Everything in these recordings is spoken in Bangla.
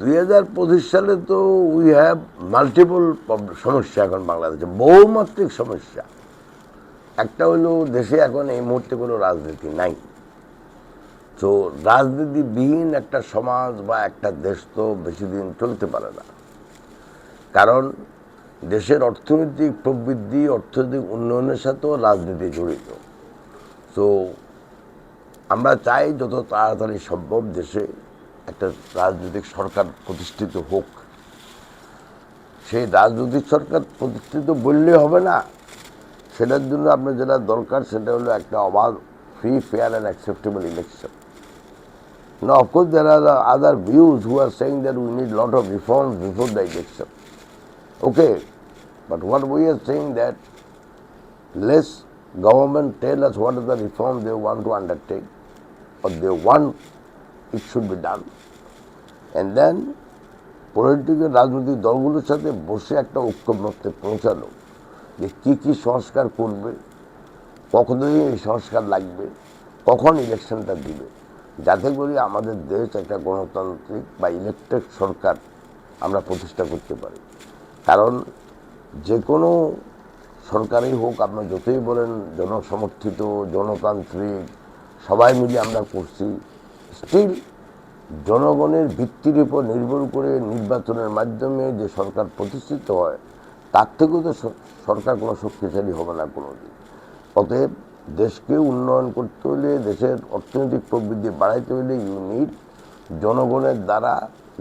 দুই হাজার পঁচিশ সালে তো উই হ্যাভ মাল্টিপল সমস্যা এখন বাংলাদেশে, বহুমাত্রিক সমস্যা। একটা হলো দেশে এখন এই মুহূর্তে কোনো রাজনীতি নাই। তো রাজনীতিবিহীন একটা সমাজ বা একটা দেশ তো বেশি দিন চলতে পারে না। কারণ দেশের অর্থনৈতিক প্রবৃদ্ধি, অর্থনৈতিক উন্নয়নের সাথেও রাজনীতি জড়িত। তো আমরা চাই যত তাড়াতাড়ি সম্ভব দেশে একটা রাজনৈতিক সরকার প্রতিষ্ঠিত হোক। সেই রাজনৈতিক সরকার প্রতিষ্ঠিত বললে হবে না। সেটার জন্য আপনার যেটা দরকার সেটা হলো একটা অবাধ free fair and acceptable election না of course there are other views who are saying that we need lot of reform before the election okay but what we are saying that less government tell us what are the reforms they want to undertake or they want it should be done. And then political রাজনৈতিক দলগুলোর সাথে বসে একটা ঐক্যমত্যে পৌঁছানো যে কী কী সংস্কার করবে কখনোই এই সংস্কার লাগবে, কখন ইলেকশনটা দিবে যাতে করে আমাদের দেশ একটা গণতান্ত্রিক বা ইলেকটেড সরকার আমরা প্রতিষ্ঠা করতে পারি কারণ যে কোনো সরকারই হোক, আপনার যতই বলেন, জনসমর্থিত, জনতান্ত্রিক, সবাই মিলে আমরা করছি। স্টিল জনগণের ভিত্তির উপর নির্ভর করে নির্বাচনের মাধ্যমে যে সরকার প্রতিষ্ঠিত হয়, তার থেকেও তো সরকার কোনো শক্তিশালী হবে না কোনো দিন অতএব দেশকে উন্নয়ন করতে হলে, দেশের অর্থনৈতিক প্রবৃদ্ধি বাড়াইতে হলে ইউনিট জনগণের দ্বারা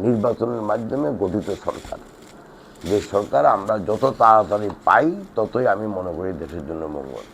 নির্বাচনের মাধ্যমে গঠিত সরকার। যে সরকার আমরা যত তাড়াতাড়ি পাই ততই আমি মনে করি দেশের জন্য মঙ্গল।